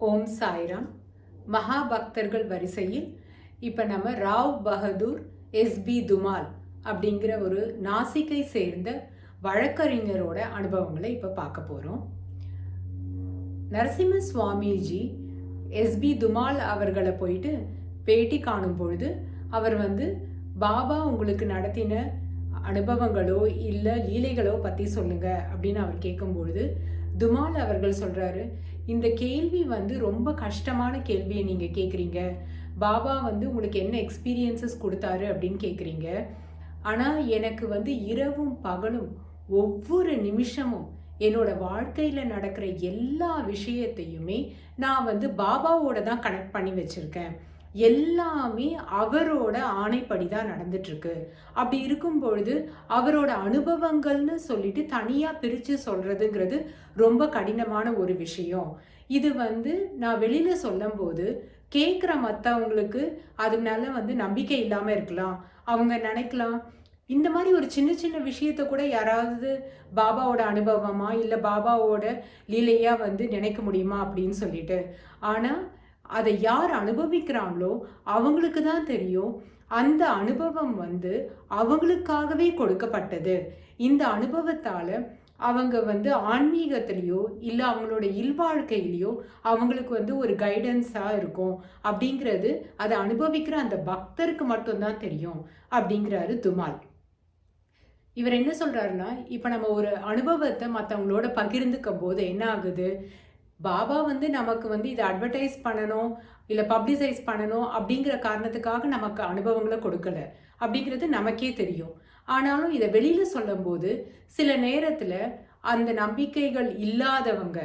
ஓம் சாய்ராம். மகாபக்தர்கள் வரிசையில் இப்போ நம்ம ராவ் பகதூர் எஸ்பி துமால் அப்படிங்கிற ஒரு நாசிக்கை சேர்ந்த வழக்கறிஞரோட அனுபவங்களை இப்போ பார்க்க போகிறோம் நரசிம்ம சுவாமிஜி எஸ்பி துமால் அவர்களை போயிட்டு பேட்டி காணும் பொழுது அவர் வந்து பாபா உங்களுக்கு நடத்தின அனுபவங்களோ இல்லை லீலைகளோ பற்றி சொல்லுங்க அப்படின்னு அவர் கேட்கும்பொழுது துமால் அவர்கள் சொல்கிறாரு இந்த கேள்வி வந்து ரொம்ப கஷ்டமான கேள்வியை நீங்கள் கேட்குறீங்க பாபா வந்து உங்களுக்கு என்ன எக்ஸ்பீரியன்சஸ் கொடுத்தாரு அப்படின்னு கேட்குறீங்க ஆனால் எனக்கு வந்து இரவும் பகலும் ஒவ்வொரு நிமிஷமும் என்னோட வாழ்க்கையில் நடக்கிற எல்லா விஷயத்தையுமே நான் வந்து பாபாவோட தான் கனெக்ட் பண்ணி வச்சுருக்கேன். எல்லாமே அவரோட ஆணைப்படி தான் நடந்துட்டு இருக்கு அப்படி இருக்கும் பொழுது அவரோட அனுபவங்கள்னு சொல்லிட்டு தனியா பிரிச்சு சொல்றதுங்கிறது ரொம்ப கடினமான ஒரு விஷயம். இது வந்து நான் வெளியில சொல்லும் போது கேட்குற மற்றவங்களுக்கு அதனால வந்து நம்பிக்கை இல்லாமல் இருக்கலாம். அவங்க நினைக்கலாம். இந்த மாதிரி ஒரு சின்ன சின்ன விஷயத்த கூட யாராவது பாபாவோட அனுபவமா இல்லை பாபாவோட லீலையா வந்து நினைக்க முடியுமா அப்படின்னு சொல்லிட்டு. ஆனால் அதை யார் அனுபவிக்கிறாங்களோ அவங்களுக்கு தான் தெரியும். அந்த அனுபவம் வந்து அவங்களுக்காகவே கொடுக்கப்பட்டது. இந்த அனுபவத்தால் அவங்க வந்து ஆன்மீகத்திலையோ இல்லை அவங்களோட இல்வாழ்க்கையிலையோ அவங்களுக்கு வந்து ஒரு கைடன்ஸாக இருக்கும். அப்படிங்கிறது அதை அனுபவிக்கிற அந்த பக்தருக்கு மட்டும்தான் தெரியும் அப்படிங்கிறாரு துமால். இவர் என்ன சொல்கிறாருன்னா இப்போ நம்ம ஒரு அனுபவத்தை மற்றவங்களோட பகிர்ந்துக்கும் போது என்ன ஆகுது? பாபா வந்து நமக்கு வந்து இதை அட்வர்டைஸ் பண்ணணும் இல்லை பப்ளிசைஸ் பண்ணணும் அப்படிங்கிற காரணத்துக்காக நமக்கு அனுபவங்களை கொடுக்கல. அப்படிங்கிறது நமக்கே தெரியும். ஆனாலும் இதை வெளியில் சொல்லும்போது சில நேரத்தில் அந்த நம்பிக்கைகள் இல்லாதவங்க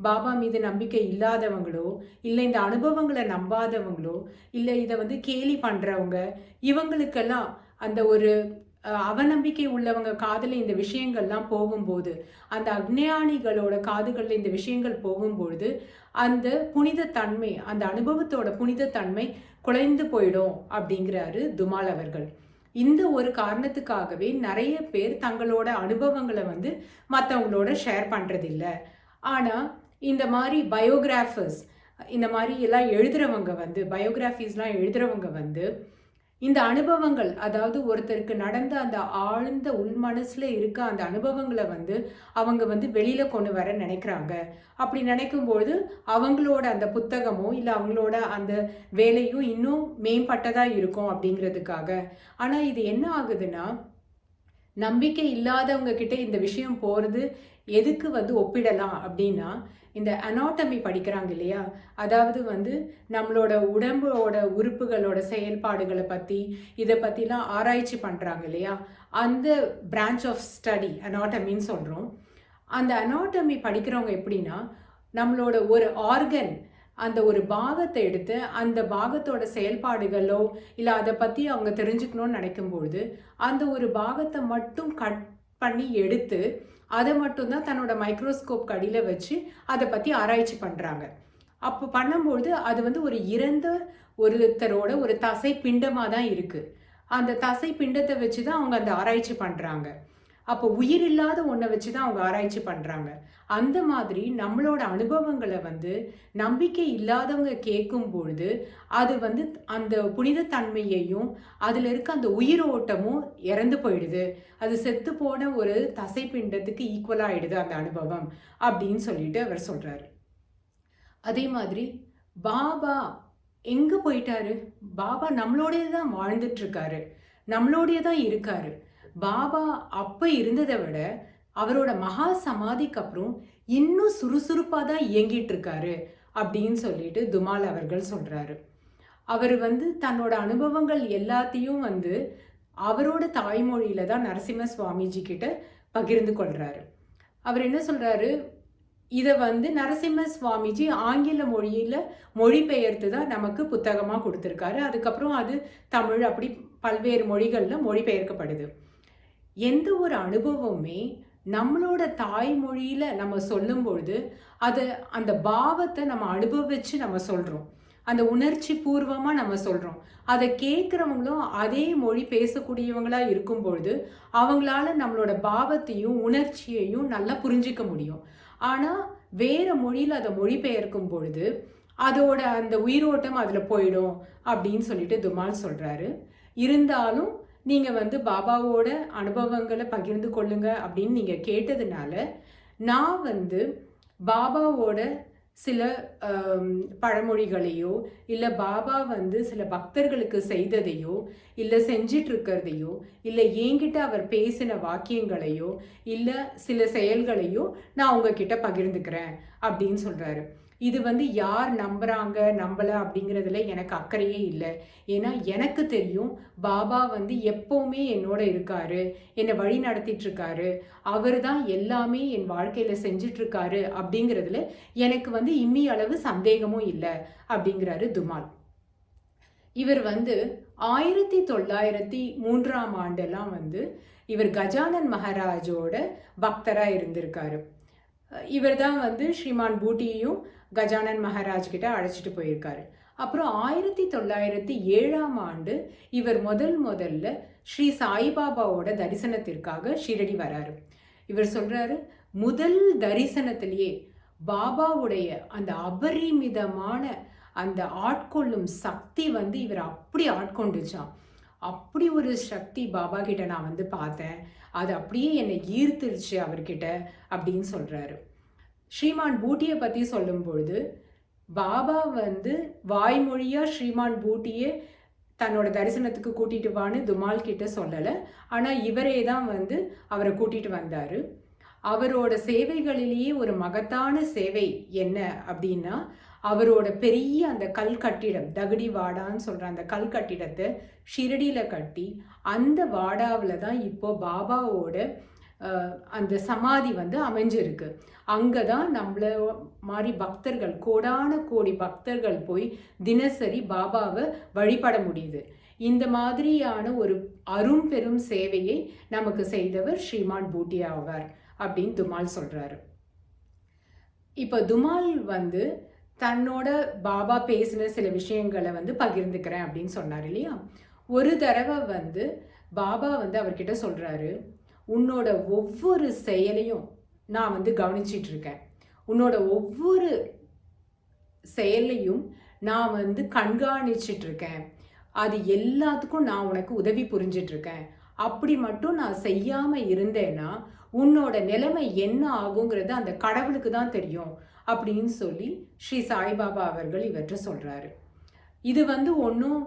பாபா மீது நம்பிக்கை இல்லாதவங்களோ இல்லை இந்த அனுபவங்களை நம்பாதவங்களோ இல்லை இதை வந்து கேலி பண்ணுறவங்க இவங்களுக்கெல்லாம் அந்த ஒரு அவநம்பிக்கை உள்ளவங்க காதில் இந்த விஷயங்கள்லாம் போகும்போது அந்த அக்ஞானிகளோட காதுகளில் இந்த விஷயங்கள் போகும்பொழுது அந்த புனித தன்மை அந்த அனுபவத்தோட புனித தன்மை குலைந்து போயிடும் அப்படிங்கிறாரு துமால் அவர்கள். இந்த ஒரு காரணத்துக்காகவே நிறைய பேர் தங்களோட அனுபவங்களை வந்து மற்றவங்களோட ஷேர் பண்ணுறதில்ல ஆனால் இந்த மாதிரி பயோகிராஃபர்ஸ் இந்த மாதிரி எல்லாம் எழுதுகிறவங்க வந்து பயோகிராஃபிஸ்லாம் எழுதுகிறவங்க வந்து இந்த அனுபவங்கள் அதாவது ஒருத்தருக்கு நடந்த அந்த ஆழ்ந்த உள் இருக்க அந்த அனுபவங்களை வந்து அவங்க வந்து வெளியில் கொண்டு வர நினைக்கிறாங்க. அப்படி நினைக்கும்போது அவங்களோட அந்த புத்தகமோ இல்லை அவங்களோட அந்த வேலையும் இன்னும் மேம்பட்டதாக இருக்கும் அப்படிங்கிறதுக்காக. ஆனால் இது என்ன ஆகுதுன்னா நம்பிக்கை இல்லாதவங்க கிட்ட இந்த விஷயம் போகிறது எதுக்கு வந்து ஒப்பிடலாம் அப்படின்னா இந்த அனாட்டமி படிக்கிறாங்க இல்லையா? அதாவது வந்து நம்மளோட உடம்போட உறுப்புகளோட செயல்பாடுகளை பற்றி இதை பற்றிலாம் ஆராய்ச்சி பண்ணுறாங்க இல்லையா? அந்த பிரான்ச் ஆஃப் ஸ்டடி அனாட்டமின்னு சொல்கிறோம் அந்த அனாட்டமி படிக்கிறவங்க எப்படின்னா நம்மளோட ஒரு ஆர்கன் அந்த ஒரு பாகத்தை எடுத்து அந்த பாகத்தோட செயல்பாடுகளோ இல்லை அதை பற்றி அவங்க தெரிஞ்சுக்கணும்னு நினைக்கும்பொழுது அந்த ஒரு பாகத்தை மட்டும் கட் பண்ணி எடுத்து அதை மட்டும்தான் தன்னோட மைக்ரோஸ்கோப் கடியில் வச்சு அதை பற்றி ஆராய்ச்சி பண்ணுறாங்க அப்போ பண்ணும்பொழுது அது வந்து ஒரு இறந்த ஒருத்தரோட ஒரு தசை பிண்டமாக தான் இருக்குது அந்த தசை பிண்டத்தை வச்சு தான் அவங்க அந்த ஆராய்ச்சி பண்ணுறாங்க அப்போ உயிர் இல்லாத ஒன்றை வச்சு தான் அவங்க ஆராய்ச்சி பண்ணுறாங்க அந்த மாதிரி நம்மளோட அனுபவங்களை வந்து நம்பிக்கை இல்லாதவங்க கேட்கும் பொழுது அது வந்து அந்த புனிதத்தன்மையையும் அதில் இருக்க அந்த உயிரோட்டமும் இறந்து போயிடுது. அது செத்து போன ஒரு தசை பிண்டத்துக்கு ஈக்குவலாகிடுது அந்த அனுபவம் அப்படின்னு சொல்லிட்டு அவர் சொல்கிறாரு அதே மாதிரி பாபா எங்கே போயிட்டாரு? பாபா நம்மளோடைய தான் வாழ்ந்துட்டுருக்காரு நம்மளோடைய தான் இருக்காரு. பாபா அப்போ இருந்ததை விட அவரோட மகா சமாதிக்கு அப்புறம் இன்னும் சுறுசுறுப்பாக தான் இயங்கிட்டு இருக்காரு அப்படின்னு சொல்லிட்டு துமால் அவர்கள் சொல்கிறாரு அவர் வந்து தன்னோட அனுபவங்கள் எல்லாத்தையும் வந்து அவரோட தாய்மொழியில தான் நரசிம்ம சுவாமிஜி கிட்ட பகிர்ந்து கொள்கிறாரு அவர் என்ன சொல்கிறாரு இதை வந்து நரசிம்ம சுவாமிஜி ஆங்கில மொழியில் மொழிபெயர்த்து தான் நமக்கு புத்தகமாக கொடுத்துருக்காரு. அதுக்கப்புறம் அது தமிழ் அப்படி பல்வேறு மொழிகளில் மொழிபெயர்க்கப்படுது. எந்த ஒரு அனுபவமே நம்மளோட தாய்மொழியில் நம்ம சொல்லும்பொழுது அது அதை அந்த பாவத்தை நம்ம அனுபவித்து நம்ம சொல்கிறோம் அந்த உணர்ச்சி பூர்வமாக நம்ம சொல்கிறோம் அதை கேட்குறவங்களும் அதே மொழி பேசக்கூடியவங்களாக இருக்கும்பொழுது அவங்களால நம்மளோட பாவத்தையும் உணர்ச்சியையும் நல்லா புரிஞ்சிக்க முடியும். ஆனால் வேறு மொழியில் அதை மொழிபெயர்க்கும் பொழுது அதோட அந்த உயிரோட்டம் அதில் போயிடும் அப்படின்னு சொல்லிட்டு துமால் சொல்கிறாரு இருந்தாலும் நீங்கள் வந்து பாபாவோட அனுபவங்களை பகிர்ந்து கொள்ளுங்க அப்படின்னு நீங்கள் கேட்டதுனால நான் வந்து பாபாவோட சில பழமொழிகளையோ இல்லை பாபா வந்து சில பக்தர்களுக்கு செய்ததையோ இல்லை செஞ்சிட்டு இருக்கிறதையோ இல்லை என்கிட்ட அவர் பேசின வாக்கியங்களையோ இல்லை சில செயல்களையோ நான் உங்ககிட்ட பகிர்ந்துக்கிறேன் அப்படின்னு சொல்கிறாரு இது வந்து யார் நம்புகிறாங்க நம்பலை அப்படிங்கிறதுல எனக்கு அக்கறையே இல்லை. ஏன்னா எனக்கு தெரியும் பாபா வந்து எப்போவுமே என்னோட இருக்காரு என்னை வழி நடத்திட்டுருக்காரு. அவர் தான் எல்லாமே என் வாழ்க்கையில் செஞ்சிட்ருக்காரு அப்படிங்கிறதுல எனக்கு வந்து இம்மி அளவு சந்தேகமும் இல்லை அப்படிங்கிறாரு துமால். இவர் வந்து ஆயிரத்தி தொள்ளாயிரத்தி மூன்றாம் ஆண்டெல்லாம் வந்து இவர் கஜானன் மகாராஜோட பக்தராக இருந்திருக்காரு. இவர் தான் வந்து ஸ்ரீமான் பூட்டியையும் கஜானன் மகாராஜ் கிட்ட அழைச்சிட்டு போயிருக்காரு. அப்புறம் ஆயிரத்தி தொள்ளாயிரத்தி ஏழாம் ஆண்டு இவர் முதல் முதல்ல ஸ்ரீ சாய்பாபாவோட தரிசனத்திற்காக ஷிரடி வராரு. இவர் சொல்றாரு முதல் தரிசனத்திலேயே பாபாவுடைய அந்த அபரிமிதமான அந்த ஆட்கொள்ளும் சக்தி வந்து இவர் அப்படி ஆட்கொண்டுச்சான் அப்படி ஒரு சக்தி பாபா கிட்ட நான் வந்து பார்த்தேன். அது அப்படியே என்னை ஈர்த்துருச்சு அவர்கிட்ட அப்படின்னு சொல்கிறாரு ஸ்ரீமான் பூட்டியை பற்றி சொல்லும்பொழுது பாபா வந்து வாய்மொழியாக ஸ்ரீமான் பூட்டியே தன்னோட தரிசனத்துக்கு கூட்டிட்டு வான்னு துமால் கிட்ட சொல்லலை. ஆனால் இவரே தான் வந்து அவரை கூட்டிகிட்டு வந்தார். அவரோட சேவைகளிலேயே ஒரு மகத்தான சேவை என்ன அப்படின்னா அவரோட பெரிய அந்த கல் கட்டிடம் தகுடி வாடான்னு சொல்கிற அந்த கல் கட்டிடத்தை ஷிரடியில் கட்டி அந்த வாடாவில் தான் இப்போ பாபாவோட அந்த சமாதி வந்து அமைஞ்சிருக்கு. அங்கே தான் நம்மள மாதிரி பக்தர்கள் கோடான கோடி பக்தர்கள் போய் தினசரி பாபாவை வழிபட முடியுது. இந்த மாதிரியான ஒரு அரும் பெரும் சேவையை நமக்கு செய்தவர் ஸ்ரீமான் பூட்டி ஆவார் அப்படின்னு துமால் சொல்கிறாரு இப்போ துமால் வந்து தன்னோட பாபா பேசின சில விஷயங்களை வந்து பகிர்ந்துக்கிறேன் அப்படின்னு சொன்னார் இல்லையா? ஒரு தடவை வந்து பாபா வந்து அவர்கிட்ட சொல்கிறாரு உன்னோட ஒவ்வொரு செயலையும் நான் வந்து கவனிச்சிட்டு இருக்கேன். உன்னோட ஒவ்வொரு செயலையும் நான் வந்து கண்காணிச்சிட்டு இருக்கேன். அது எல்லாத்துக்கும் நான் உனக்கு உதவி புரிஞ்சிட்ருக்கேன் அப்படி மட்டும் நான் செய்யாமல் இருந்தேன்னா உன்னோட நிலைமை என்ன ஆகுங்கிறது அந்த கடவுளுக்கு தான் தெரியும் அப்படின்னு சொல்லி ஸ்ரீ சாய்பாபா அவர்கள் இவற்றை சொல்கிறாரு இது வந்து ஒன்றும்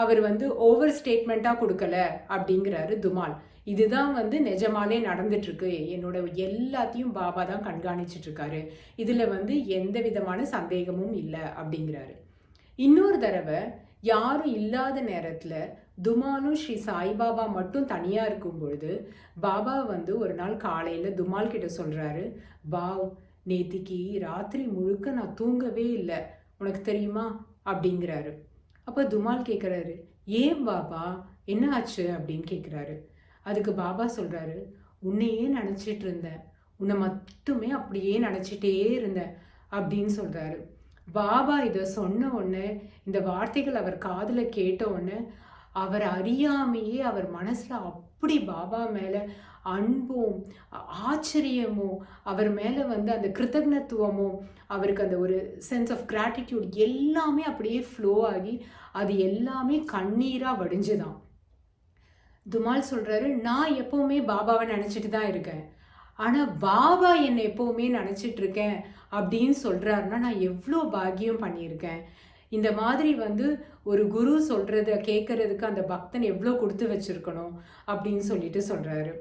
அவர் வந்து ஓவர் ஸ்டேட்மெண்ட்டாக கொடுக்கல அப்படிங்கிறாரு துமால். இதுதான் வந்து நிஜமாலே நடந்துட்டுருக்கு. என்னோட எல்லாத்தையும் பாபா தான் கண்காணிச்சிட்ருக்காரு இதில் வந்து எந்த விதமான சந்தேகமும் இல்லை அப்படிங்கிறாரு. இன்னொரு தடவை யாரும் இல்லாத நேரத்தில் துமாலும் ஸ்ரீ சாய்பாபா மட்டும் தனியாக இருக்கும் பொழுது பாபா வந்து ஒரு நாள் காலையில் துமால் கிட்ட சொல்கிறாரு பாவ் நேத்திக்கு ராத்திரி முழுக்க நான் தூங்கவே இல்லை. உனக்கு தெரியுமா? அப்படிங்கிறாரு. அப்போ துமால் கேட்குறாரு ஏன் பாபா? என்ன ஆச்சு? அப்படின்னு கேட்குறாரு அதுக்கு பாபா சொல்கிறாரு உன்னையே நினச்சிட்டு இருந்தேன். உன்னை மட்டுமே அப்படியே நினச்சிட்டே இருந்தேன். அப்படின்னு சொல்கிறாரு பாபா இதை சொன்ன உடனே இந்த வார்த்தைகள் அவர் காதில் கேட்ட உடனே அவர் அறியாமையே அவர் மனசில் அப்படி பாபா மேலே அன்பும் ஆச்சரியமும் அவர் மேலே வந்து அந்த கிருத்தக்னத்துவமும் அவருக்கு அந்த ஒரு சென்ஸ் ஆஃப் கிராட்டிடியூட் எல்லாமே அப்படியே ஃப்ளோ ஆகி அது எல்லாமே கண்ணீராக வடிஞ்சுதான். துமால் சொல்கிறாரு நான் எப்போவுமே பாபாவை நினச்சிட்டு தான் இருக்கேன். ஆனால் பாபா என்னை எப்போவுமே நினச்சிட்டு இருக்கேன் அப்படின்னு சொல்கிறாருன்னா நான் எவ்வளோ பாக்கியம் பண்ணியிருக்கேன். இந்த மாதிரி வந்து ஒரு குரு சொல்கிறத கேட்கறதுக்கு அந்த பக்தன் எவ்வளோ கொடுத்து வச்சுருக்கணும் அப்படின்னு சொல்லிட்டு சொல்கிறாரு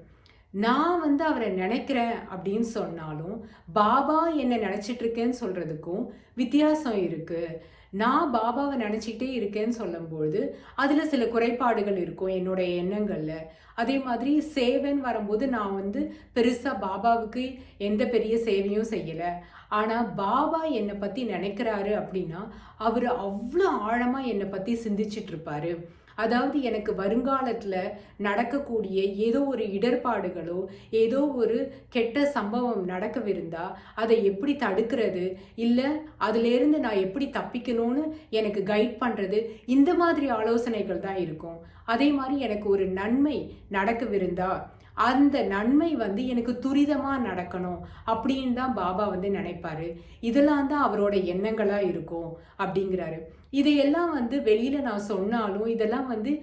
நான் வந்து அவரை நினைக்கிறேன் அப்படின்னு சொன்னாலும் பாபா என்னை நினச்சிட்ருக்கேன்னு சொல்கிறதுக்கும் வித்தியாசம் இருக்குது நான் பாபாவை நினச்சிக்கிட்டே இருக்கேன்னு சொல்லும்பொழுது அதில் சில குறைபாடுகள் இருக்கும் என்னுடைய எண்ணங்களில். அதே மாதிரி சேவைன்னு வரும்போது நான் வந்து பெருசாக பாபாவுக்கு எந்த பெரிய சேவையும் செய்யலை. ஆனால் பாபா என்னை பற்றி நினைக்கிறாரு அப்படின்னா அவர் அவ்வளோ ஆழமாக என்னை பற்றி சிந்திச்சிட்டு இருப்பாரு. அதாவது எனக்கு வருங்காலத்தில் நடக்கக்கூடிய ஏதோ ஒரு இடர்பாடுகளோ ஏதோ ஒரு கெட்ட சம்பவம் நடக்கவிருந்தா அதை எப்படி தடுக்கிறது? இல்லை அதுலேருந்து நான் எப்படி தப்பிக்கணும்னு எனக்கு கைட் பண்ணுறது இந்த மாதிரி ஆலோசனைகள் தான் இருக்கும். அதே மாதிரி எனக்கு ஒரு நன்மை நடக்கவிருந்தா அந்த நன்மை வந்து எனக்கு துரிதமாக நடக்கணும் அப்படின்னு தான் பாபா வந்து நினைப்பாரு. இதெல்லாம் தான் அவரோட எண்ணங்களாக இருக்கும் அப்படிங்கிறாரு. இதையெல்லாம் வந்து வெளியில் நான் சொன்னாலும் இதெல்லாம் வந்து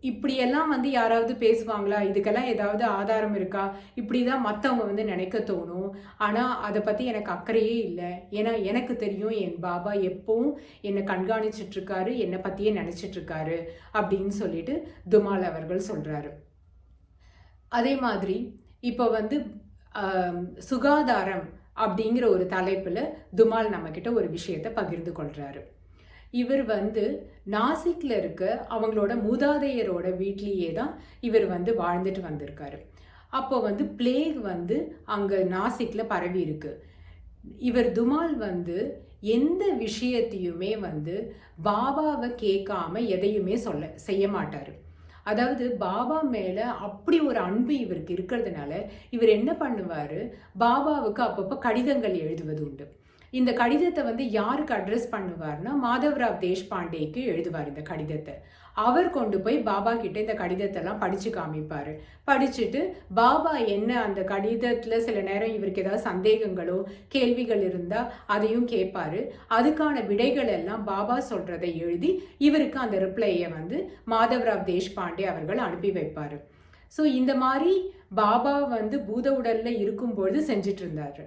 இப்படியெல்லாம் வந்து யாராவது பேசுவாங்களா? இதுக்கெல்லாம் ஏதாவது ஆதாரம் இருக்கா? இப்படி தான் மற்றவங்க வந்து நினைக்க தோணும். ஆனால் அதை பற்றி எனக்கு அக்கறையே இல்லை. ஏன்னா எனக்கு தெரியும் என் பாபா எப்பவும் என்னை கண்காணிச்சிட்ருக்காரு என்னை பற்றியே நினச்சிட்ருக்காரு அப்படின்னு சொல்லிட்டு துமால் அவர்கள் சொல்கிறாரு அதே மாதிரி இப்போ வந்து சுகாதாரம் அப்படிங்கிற ஒரு தலைப்பில் துமால் நம்மக்கிட்ட ஒரு விஷயத்தை பகிர்ந்து கொள்கிறாரு இவர் வந்து நாசிக்கில் இருக்க அவங்களோட மூதாதையரோட வீட்லேயே தான் இவர் வந்து வாழ்ந்துட்டு வந்திருக்காரு. அப்போ வந்து பிளேக் வந்து அங்கே நாசிக்கில் பரவி இருக்கு. இவர் துமால் வந்து எந்த விஷயத்தையுமே வந்து பாபாவை கேட்காம எதையுமே சொல்ல செய்ய மாட்டார். அதாவது பாபா மேலே அப்படி ஒரு அன்பு இவருக்கு இருக்கிறதுனால இவர் என்ன பண்ணுவார்? பாபாவுக்கு அப்பப்போ கடிதங்கள் எழுதுவது உண்டு. இந்த கடிதத்தை வந்து யாருக்கு அட்ரஸ் பண்ணுவார்னா மாதவராவ் தேஷ்பாண்டேக்கு எழுதுவார் இந்த கடிதத்தை. அவர் கொண்டு போய் பாபா கிட்ட இந்த கடிதத்தெல்லாம் படித்து காமிப்பார். படிச்சுட்டு பாபா என்ன அந்த கடிதத்தில் சில நேரம் இவருக்கு ஏதாவது சந்தேகங்களோ கேள்விகள் இருந்தால் அதையும் கேட்பாரு. அதுக்கான விடைகள் எல்லாம் பாபா சொல்கிறதை எழுதி இவருக்கு அந்த ரிப்ளையை வந்து மாதவராவ் தேஷ்பாண்டே அவர்கள் அனுப்பி வைப்பார். ஸோ இந்த மாதிரி பாபா வந்து பூத உடலில் இருக்கும்பொழுது செஞ்சிட்டு இருந்தார்.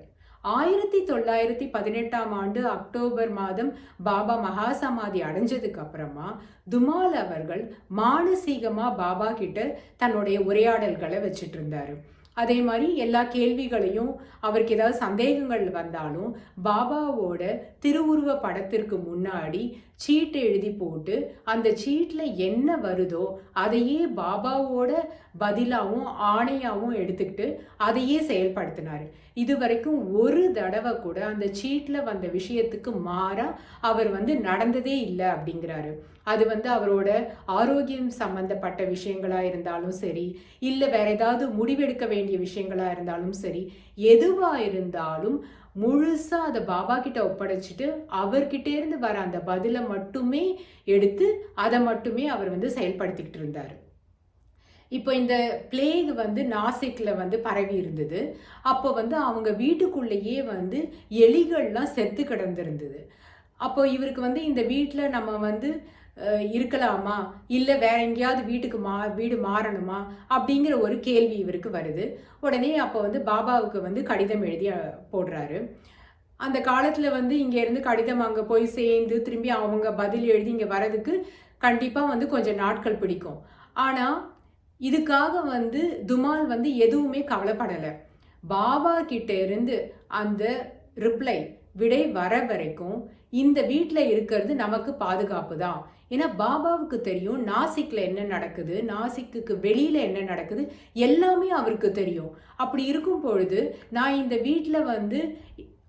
ஆயிரத்தி தொள்ளாயிரத்தி பதினெட்டாம் ஆண்டு அக்டோபர் மாதம் பாபா மகாசமாதி அடைஞ்சதுக்கு அப்புறமா துமால் அவர்கள் மானசீகமாக பாபா கிட்ட தன்னுடைய உரையாடல்களை வச்சுட்டு இருந்தாரு. அதே மாதிரி எல்லா கேள்விகளையும் அவருக்கு ஏதாவது சந்தேகங்கள் வந்தாலும் பாபாவோட திருவுருவ படத்திற்கு முன்னாடி சீட்டு எழுதி போட்டு அந்த சீட்டில் என்ன வருதோ அதையே பாபாவோட பதிலாகவும் ஆணையாகவும் எடுத்துக்கிட்டு அதையே செயல்படுத்தினார். இது வரைக்கும் ஒரு தடவை கூட அந்த சீட்டில் வந்த விஷயத்துக்கு மாறாக அவர் வந்து நடந்ததே இல்லை அப்படிங்கிறாரு. அது வந்து அவரோட ஆரோக்கியம் சம்பந்தப்பட்ட விஷயங்களாக இருந்தாலும் சரி இல்லை வேற ஏதாவது முடிவெடுக்க வேண்டிய விஷயங்களாக இருந்தாலும் சரி எதுவாக இருந்தாலும் முழுசாக அதை பாபா கிட்ட ஒப்படைச்சிட்டு அவர்கிட்ட இருந்து வர அந்த பதிலை மட்டுமே எடுத்து அதை மட்டுமே அவர் வந்து செயல்படுத்திக்கிட்டு இருந்தார். இப்போ இந்த பிளேக் வந்து நாசிக்கில் வந்து பரவி இருந்தது. அப்போ வந்து அவங்க வீட்டுக்குள்ளேயே வந்து எலிகள்லாம் செத்து கிடந்திருந்தது. அப்போ இவருக்கு வந்து இந்த வீட்டில் நம்ம வந்து இருக்கலாமா? இல்லை வேற எங்கேயாவது வீட்டுக்கு மா வீடு மாறணுமா? அப்படிங்கிற ஒரு கேள்வி இவருக்கு வருது. உடனே அப்போ வந்து பாபாவுக்கு வந்து கடிதம் எழுதி போடுறாரு. அந்த காலத்தில் வந்து இங்கேருந்து கடிதம் அங்கே போய் சேர்ந்து திரும்பி அவங்க பதில் எழுதி இங்கே வரதுக்கு கண்டிப்பாக வந்து கொஞ்சம் நாட்கள் பிடிக்கும். ஆனால் இதுக்காக வந்து துமால் வந்து எதுவுமே கவலைப்படலை. பாபா கிட்ட இருந்து அந்த ரிப்ளை விடை வர வரைக்கும் இந்த வீட்டில் இருக்கிறது நமக்கு பாதுகாப்பு தான். ஏன்னா பாபாவுக்கு தெரியும் நாசிக்கில் என்ன நடக்குது நாசிக்கு வெளியில் என்ன நடக்குது எல்லாமே அவருக்கு தெரியும். அப்படி இருக்கும் பொழுது நான் இந்த வீட்டில் வந்து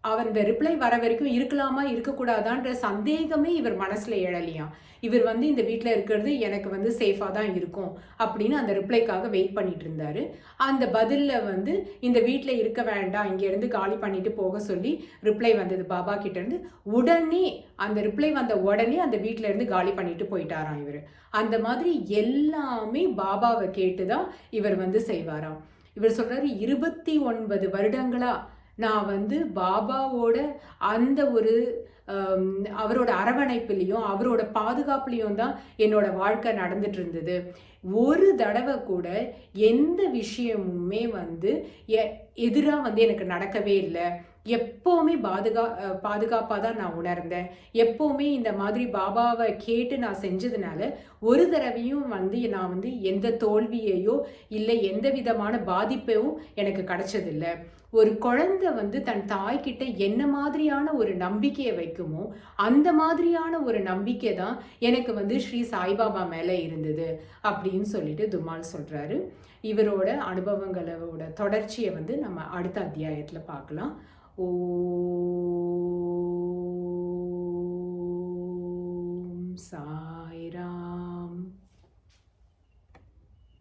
அவன் இந்த ரிப்ளை வர வரைக்கும் இருக்கலாமா இருக்கக்கூடாதான்ற சந்தேகமே இவர் மனசில் எழலையாம் இவர் வந்து இந்த வீட்டில் இருக்கிறது எனக்கு வந்து சேஃபாக தான் இருக்கும் அப்படின்னு அந்த ரிப்ளைக்காக வெயிட் பண்ணிட்டு இருந்தாரு. அந்த பதிலில் வந்து இந்த வீட்டில் இருக்க வேண்டாம் இங்கேருந்து காலி பண்ணிட்டு போக சொல்லி ரிப்ளை வந்தது பாபா கிட்டேருந்து உடனே அந்த ரிப்ளை வந்த உடனே அந்த வீட்டில் இருந்து காலி பண்ணிட்டு போயிட்டாராம் இவர். அந்த மாதிரி எல்லாமே பாபாவை கேட்டு தான் இவர் வந்து செய்வாராம். இவர் சொல்கிறார் இருபத்தி ஒன்பது வருடங்களாக நான் வந்து பாபாவோட அந்த ஒரு அவரோட அரவணைப்புலேயும் அவரோட பாதுகாப்புலேயும் தான் என்னோட வாழ்க்கை நடந்துட்டு இருந்தது ஒரு தடவை கூட எந்த விஷயமுமே வந்து எதிராக வந்து எனக்கு நடக்கவே இல்லை. எப்போவுமே பாதுகா பாதுகாப்பாக தான் நான் உணர்ந்தேன். எப்போவுமே இந்த மாதிரி பாபாவை கேட்டு நான் செஞ்சதுனால ஒரு தடவையும் வந்து நான் வந்து எந்த தோல்வியையோ இல்லை எந்த விதமான பாதிப்பையும் எனக்கு கிடைச்சதில்லை. ஒரு குழந்தை வந்து தன் தாய்கிட்ட என்ன மாதிரியான ஒரு நம்பிக்கையை வைக்குமோ அந்த மாதிரியான ஒரு நம்பிக்கை தான் எனக்கு வந்து ஸ்ரீ சாய்பாபா மேலே இருந்தது அப்படின்னு சொல்லிட்டு துமால் சொல்கிறாரு இவரோட அனுபவங்களோட தொடர்ச்சியை வந்து நம்ம அடுத்த அத்தியாயத்தில் பார்க்கலாம். hu